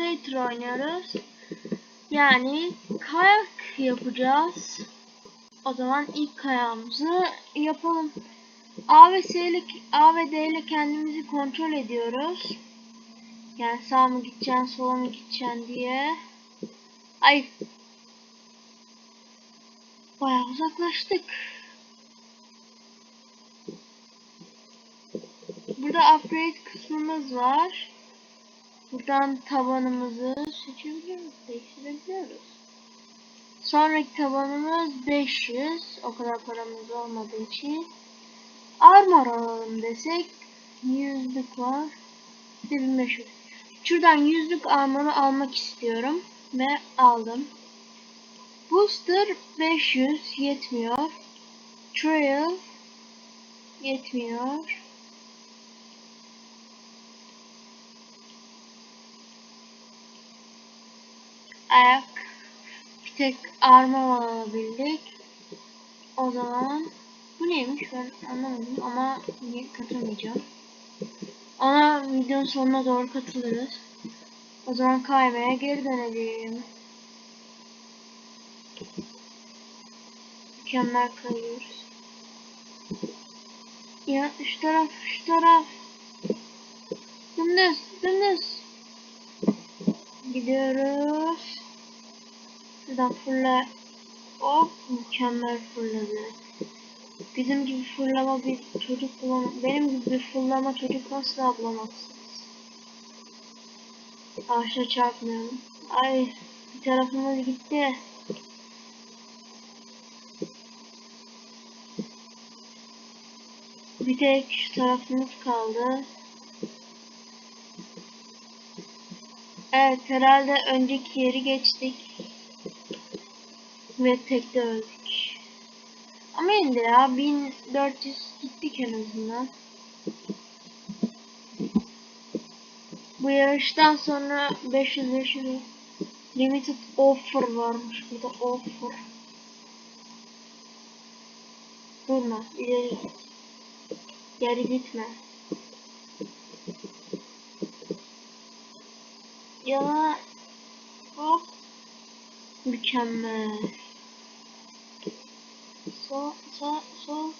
Simulator oynuyoruz. Yani kayak yapacağız. O zaman ilk kayağımızı yapalım. A ve, S ile, A ve D ile kendimizi kontrol ediyoruz. Yani sağ mı gideceksin, sola mı gideceksin diye. Ay. Bayağı uzaklaştık. Burada upgrade kısmımız var. Buradan tabanımızı seçebiliyoruz, değiştirebiliyoruz. Sonraki tabanımız 500. O kadar paramız olmadığı için. Armor alalım desek. Yüzlük var. 1500. Şuradan yüzlük armoru almak istiyorum. Ve aldım. Booster 500 yetmiyor. Trail yetmiyor. Ayak bir tek arma alabildik. O zaman bu neymiş ben anlamadım ama niye katılamayacağım. Ona videonun sonuna doğru katılırız. O zaman kaymaya geri dönelim. Mükemmel kayıyoruz. Ya şu taraf şu taraf. Dümdüz dümdüz. Gidiyoruz. Şuradan fırla. Hop mükemmel fırladı. Bizim gibi fırlama bir çocuk bulamaz. Benim gibi bir fırlama çocuk asla bulamazsınız. Ağaçla çarpmayalım. Ay bir tarafımız gitti. Bir tek şu tarafımız kaldı. Evet herhalde önceki yeri geçtik. Ve tekte öldük. Ama yine de ya 1400 gittik en azından. Bu yarıştan sonra 500 500 limited offer varmış burada offer. Durma ileri git. Geri gitme. Ya hop mükemmel. Sol sol sol.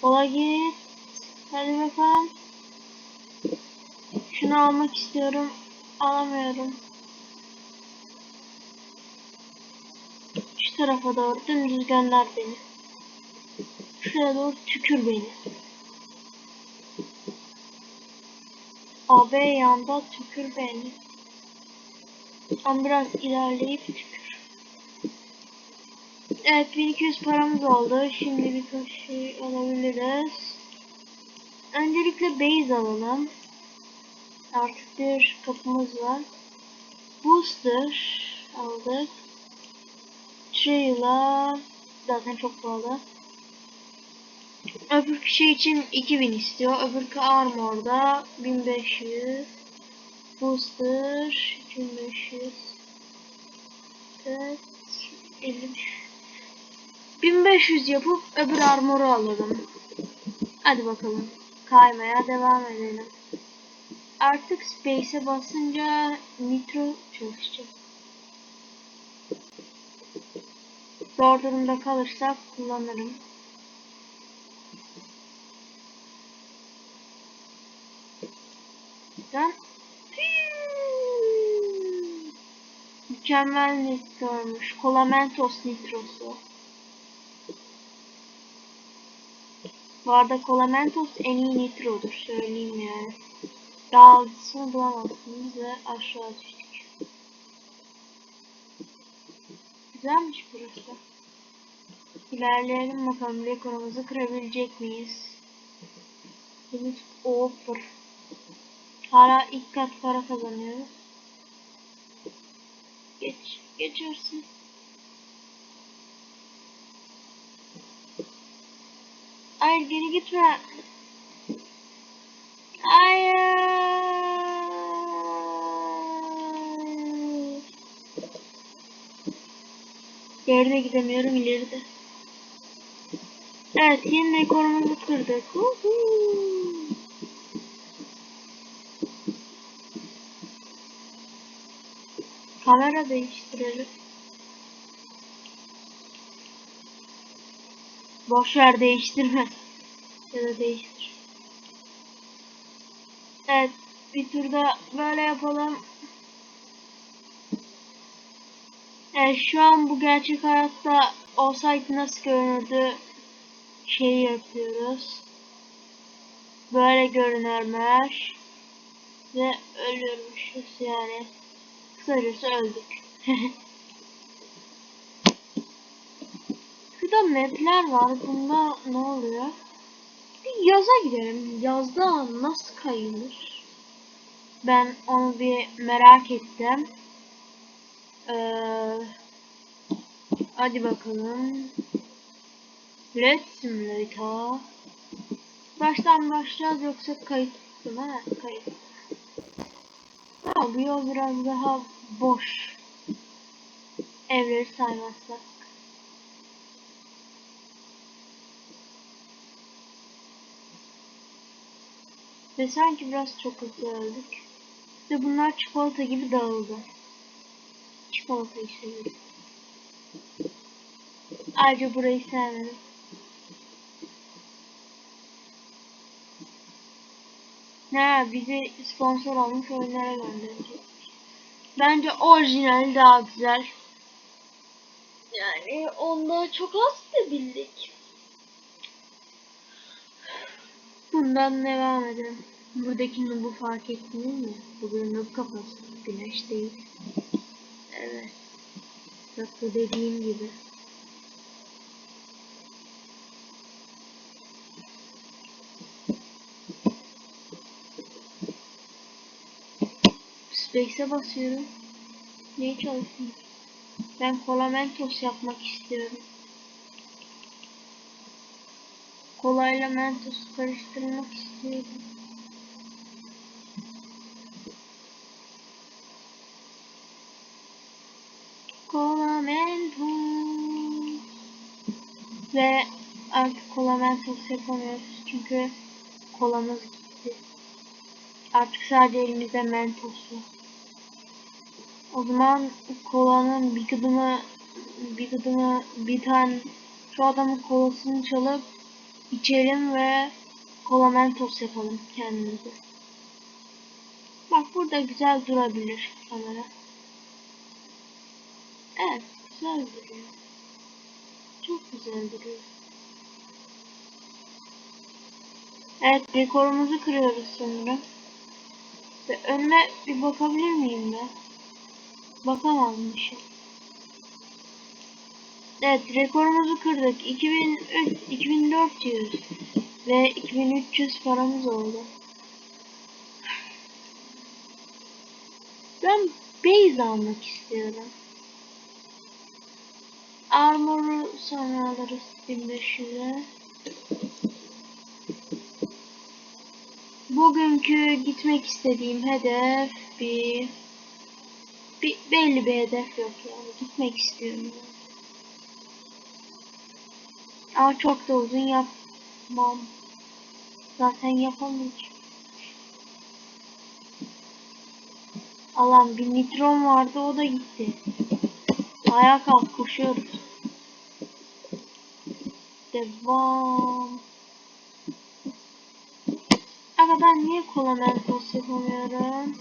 Sola git. Hadi bakalım. Şunu almak istiyorum. Alamıyorum. Şu tarafa doğru dümdüz gönder beni. Şuraya doğru tükür beni. AB yanda tükür beni. Ama biraz ilerleyip tükür. Evet 1200 paramız oldu. Şimdi birkaç şey alabiliriz. Öncelikle base alalım. Artık bir kapımız var. Booster aldık. Trail'a zaten çok pahalı. Öbür kişi için 2000 istiyor. Öbürkü armor'da 1500. Booster 2500. Evet. 50. 1500 yapıp öbür armoru alalım. Hadi bakalım. Kaymaya devam edelim. Artık space'e basınca nitro çalışacak. Zor durumda kalırsak kullanırım. Güzel. Mükemmel nitroymuş. Kolamentos nitrosu. Bu arada Kolamentos en iyi nitrodur. Söyleyeyim yani. Daha altısını bulamazsınız ve aşağı düştük. Güzelmiş burası. İlerleyelim bakalım rekorumuzu kırabilecek miyiz? Limit offer. Hala ilk kat para kazanıyoruz. Geç, geçersin. Hayır geri gitme. Hayır. Geride gidemiyorum ileride. Evet yeni rekorumuzu kırdık. Kamera değiştirelim. Boş ver değiştirme. Ya da değiştir. Evet bir turda böyle yapalım. Evet şu an bu gerçek hayatta olsaydı nasıl görünürdü şeyi yapıyoruz. Böyle görünürmüş. Ve ölürmüşüz yani. Kısacası öldük. Şurada mapler var. Bunda ne oluyor? Bir yaza gidelim. Yazda nasıl kayılır? Ben onu bir merak ettim. Ee, hadi bakalım. Let's Simulator. Baştan başlayacağız yoksa kayıt değil mi? Kayıt. Ha, bu yol biraz daha boş. Evleri saymazsak. Ve sanki biraz çok hızlı öldük. Ve bunlar çikolata gibi dağıldı. Çikolata işte. Ayrıca burayı sevmedim. Ne bizi sponsor olmuş oyunlara gönderecek. Bence orijinal daha güzel. Yani onda çok az da bildik. Bundan devam edelim. Buradaki nubu fark ettiniz mi? Bugün nub kafası. Güneş değil. Evet. Tıpkı dediğim gibi. Space'e basıyorum. Neyi çalışmıyor? Ben kola mentos yapmak istiyorum. Kolayla mentos karıştırmak istiyorum. Kola mentos. Ve artık kola mentos yapamıyoruz. Çünkü kolamız gitti. Artık sadece elimizde mentos var. O zaman kolanın bir gıdımı bir gıdımı bir tane şu adamın kolasını çalıp içelim ve kola mentos yapalım kendimize. Bak burada güzel durabilir kamera. Evet güzel duruyor. Çok güzel duruyor. Evet rekorumuzu kırıyoruz sanırım. Ve önüme bir bakabilir miyim ben? Bakamazmışım. Evet rekorumuzu kırdık. 2003, 2400 ve 2300 paramız oldu. Ben base almak istiyorum. Armor'u sonra alırız 1500'e. Bugünkü gitmek istediğim hedef bir, bir belli bir hedef yok yani gitmek istiyorum. Yani. Ama çok da uzun yapmam. Zaten yapamayacağım. Allah'ım bir nitron vardı o da gitti. Ayağa kalk koşuyoruz. Devam. Ama ben niye kola mentos yapamıyorum?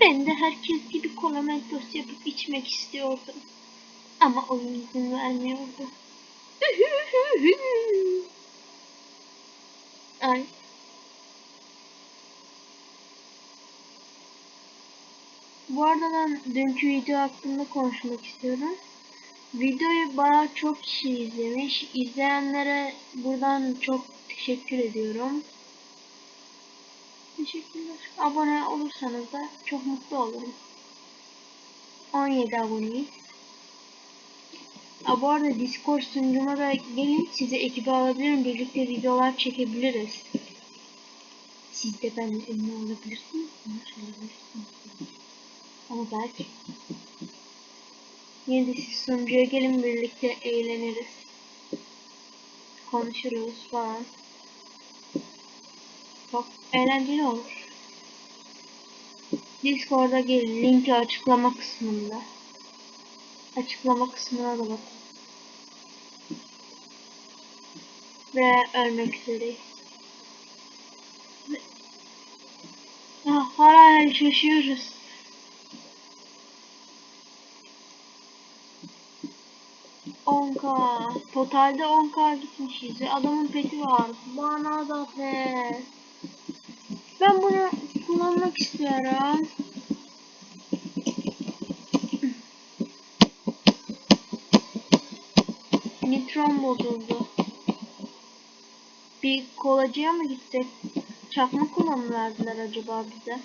Ben de herkes gibi kola mentos yapıp içmek istiyordum. Ama oyun izin vermiyordu. Ay. Bu arada ben dünkü video hakkında konuşmak istiyorum. Videoyu bayağı çok kişi izlemiş. İzleyenlere buradan çok teşekkür ediyorum. Teşekkürler. Abone olursanız da çok mutlu olurum. 17 aboneyiz. Ha, bu arada Discord sunucuma da gelin size ekibe alabilirim. Birlikte videolar çekebiliriz. Siz de ünlü olabilirsiniz. Olabilirsiniz. Ama belki. Yine de siz sunucuya gelin birlikte eğleniriz. konuşuruz falan. Çok eğlenceli olur. Discord'a gelin. Linki açıklama kısmında. Açıklama kısmına da bakın. Ve ölmek üzereyim. Ah, hala şaşıyoruz. Onka. Totalde 10k gitmişiz. ve Adamın peti var. Bana da pet. Ben bunu kullanmak istiyorum. Nitron bozuldu. Bir kolacıya mı gitsek? Çakma kola mı verdiler acaba bize?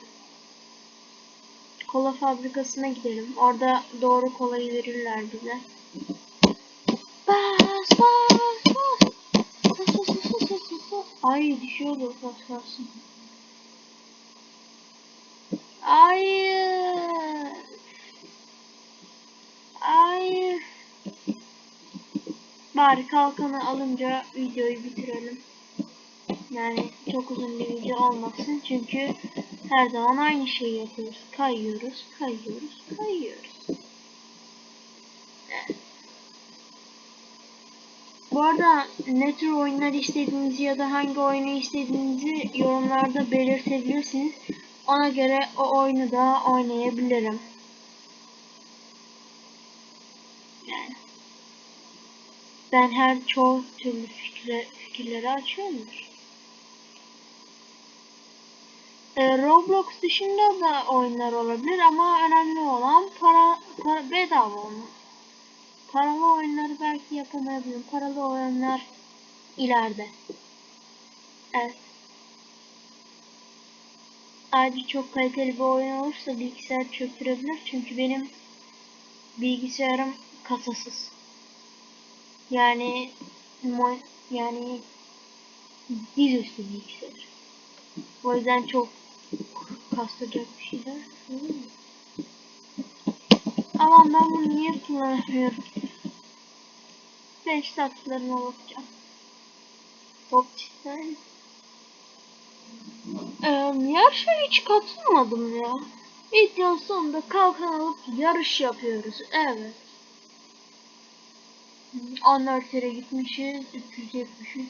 Kola fabrikasına gidelim. Orada doğru kolayı verirler bize. Bas bas bas. Bas bas bas bas bas bas. Ay düşüyordu bas bas. Hayır. Hayır. Bari kalkanı alınca videoyu bitirelim. Yani çok uzun bir video olmasın çünkü her zaman aynı şeyi yapıyoruz. Kayıyoruz, kayıyoruz, kayıyoruz. Bu arada ne tür oyunlar istediğinizi ya da hangi oyunu istediğinizi yorumlarda belirtebilirsiniz. Ona göre o oyunu da oynayabilirim. Yani ben her çoğu türlü fikre, fikirleri açıyorumdur. Ee, Roblox dışında da oyunlar olabilir ama önemli olan para, para bedava olmak. Paralı oyunları belki yapamayabilirim. Paralı oyunlar ileride. Evet. Ayrıca çok kaliteli bir oyun olursa bilgisayar çöktürebilir. Çünkü benim bilgisayarım kasasız. Yani yani dizüstü bilgisayar. O yüzden çok kastıracak bir şeyler. Aman ben bunu niye kullanamıyorum? Ben statlarına bakacağım. Top çizer. Ee, yarışa hiç katılmadım ya. Videonun sonunda kalkan alıp yarış yapıyoruz. Evet. Anlartere gitmişiz. 373.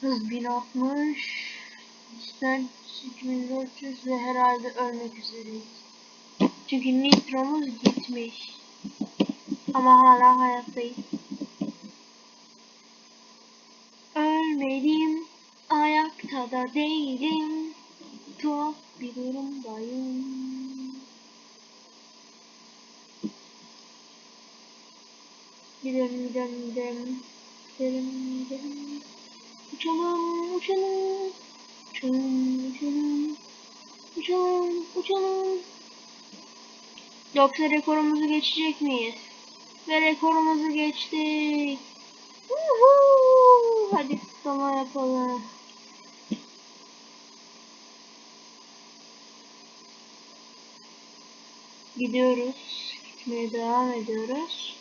Hız 1060. Distance 2400 ve herhalde ölmek üzereyiz. Çünkü nitromuz gitmiş. Ama hala hayattayız. Ölmedim, ayakta da değilim. Tuhaf bir durumdayım. Gidelim, gidelim, gidelim. Gidelim, gidelim. Uçalım, uçalım. Uçalım, uçalım. Uçalım, uçalım. Yoksa rekorumuzu geçecek miyiz? Ve rekorumuzu geçtik. Uhu! Hadi kutlama yapalım. Gidiyoruz. Gitmeye devam ediyoruz.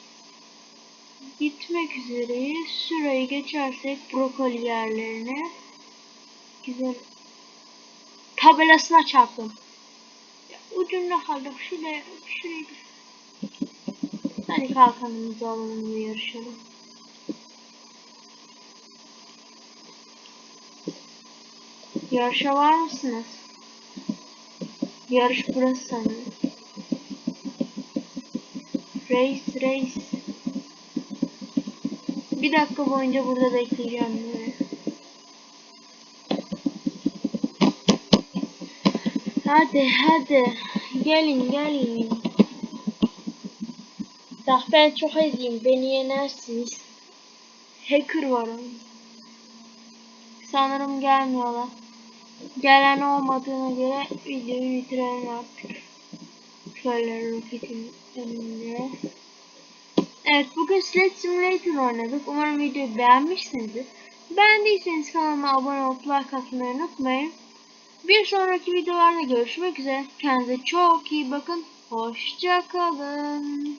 Gitmek üzereyiz. Şurayı geçersek brokoli yerlerine. Güzel. Tabelasına çarptım. Ya, ucunda kaldı. Şuraya, şuraya. Hadi kalkanımızı alalım ve yarışalım. Yarışa var mısınız? Yarış burası sanırım. Race, race. Bir dakika boyunca burada bekleyeceğim. Hadi hadi. Gelin gelin. Daha ben çok eziyim. Beni yenersiniz. Hacker var onun. Sanırım gelmiyorlar. Gelen olmadığına göre videoyu bitirelim artık. Şöyle roketin önünde. Evet bugün Sled Simulator oynadık. Umarım videoyu beğenmişsinizdir. Beğendiyseniz kanalıma abone olup like atmayı unutmayın. Bir sonraki videolarda görüşmek üzere. Kendinize çok iyi bakın. Hoşça kalın.